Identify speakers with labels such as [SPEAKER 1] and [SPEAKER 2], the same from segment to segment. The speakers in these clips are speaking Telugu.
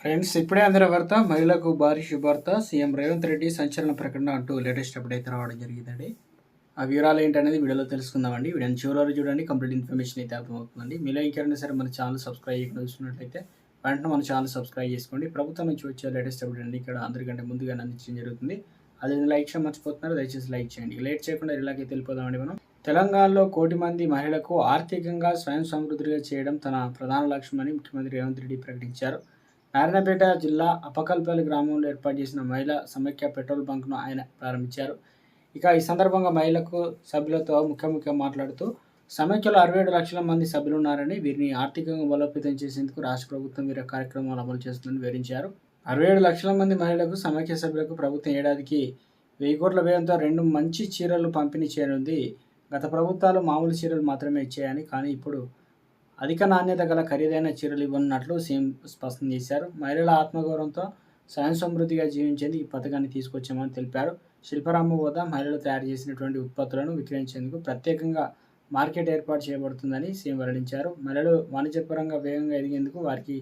[SPEAKER 1] ఫ్రెండ్స్ ఇప్పుడే అందరి వార్త మహిళలకు భారీ శుభార్త. సీఎం రేవంత్ రెడ్డి సంచలన ప్రకటన అంటూ లేటెస్ట్ అప్డేట్ రావడం జరిగిందండి. ఆ వివరాలు ఏంటనేది వీడియోలో తెలుసుకుందామండి. వీడియోని చివరి చూడండి కంప్లీట్ ఇన్ఫర్మేషన్ అయితే అర్థమవుతుందండి. మీలో ఇంకెవరైనా సరే మన ఛానల్ సబ్స్క్రైబ్ చేయకుండా చూసినట్లయితే వెంటనే మన ఛానల్ సబ్స్క్రైబ్ చేసుకోండి. ప్రభుత్వం నుంచి వచ్చే లేటెస్ట్ అప్డేట్ అండి ఇక్కడ అందరికంటే ముందుగా అందించడం జరుగుతుంది. అదే లైక్ చేయడం మర్చిపోతున్నారు దయచేసి లైక్ చేయండి. లేట్ చేయకుండా ఇలాగే తెలిపోదామండి మనం. తెలంగాణలో కోటి మంది మహిళలకు ఆర్థికంగా స్వయం సమృద్ధిగా చేయడం తన ప్రధాన లక్ష్యమని ముఖ్యమంత్రి రేవంత్ రెడ్డి ప్రకటించారు. నారాయణపేట జిల్లా అపకల్పల్లి గ్రామంలో ఏర్పాటు చేసిన మహిళా సమైక్య పెట్రోల్ బంక్ను ఆయన ప్రారంభించారు. ఇక ఈ సందర్భంగా మహిళలకు సభ్యులతో ముఖ్య మాట్లాడుతూ సమైక్యలో అరవై ఏడు లక్షల మంది సభ్యులు ఉన్నారని వీరిని ఆర్థికంగా బలోపేతం చేసేందుకు రాష్ట్ర ప్రభుత్వం వీరి కార్యక్రమాలు అమలు చేస్తుందని వివరించారు. అరవై ఏడు లక్షల మంది మహిళలకు సమైక్య సభ్యులకు ప్రభుత్వం ఏడాదికి వెయ్యి కోట్ల వ్యయంతో రెండు మంచి చీరలు పంపిణీ చేయనుంది. గత ప్రభుత్వాలు మామూలు చీరలు మాత్రమే ఇచ్చాయని కానీ ఇప్పుడు అధిక నాణ్యత గల ఖరీదైన చీరలు ఇవ్వనున్నట్లు సీఎం స్పష్టం చేశారు. మహిళల ఆత్మగౌరవంతో స్వయం సమృద్ధిగా జీవించేందుకు ఈ పథకాన్ని తీసుకొచ్చామని తెలిపారు. శిల్పరామ వద్ద మహిళలు తయారు చేసినటువంటి ఉత్పత్తులను విక్రయించేందుకు ప్రత్యేకంగా మార్కెట్ ఏర్పాటు చేయబడుతుందని సీఎం వెల్లడించారు. మహిళలు వాణిజ్యపరంగా వేగంగా ఎదిగేందుకు వారికి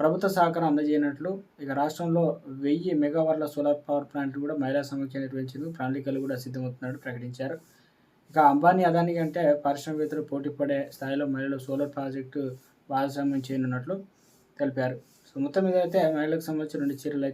[SPEAKER 1] ప్రభుత్వ సహకారం అందజేయనట్లు ఇక రాష్ట్రంలో వెయ్యి మెగావాట్ల సోలార్ పవర్ ప్లాంట్ కూడా మహిళా సమీక్ష నిర్వహించేందుకు ప్రణాళికలు కూడా సిద్ధమవుతున్నట్టు ప్రకటించారు. ఇంకా అంబానీ అదాని కంటే పారిశ్రామికవేత్తలు పోటీ పడే స్థాయిలో మహిళలు సోలార్ ప్రాజెక్టు భాగస్వామ్యం చేయనున్నట్లు తెలిపారు. సో మొత్తం మీద అయితే మహిళలకు సంబంధించిన రెండు చీరలు అయితే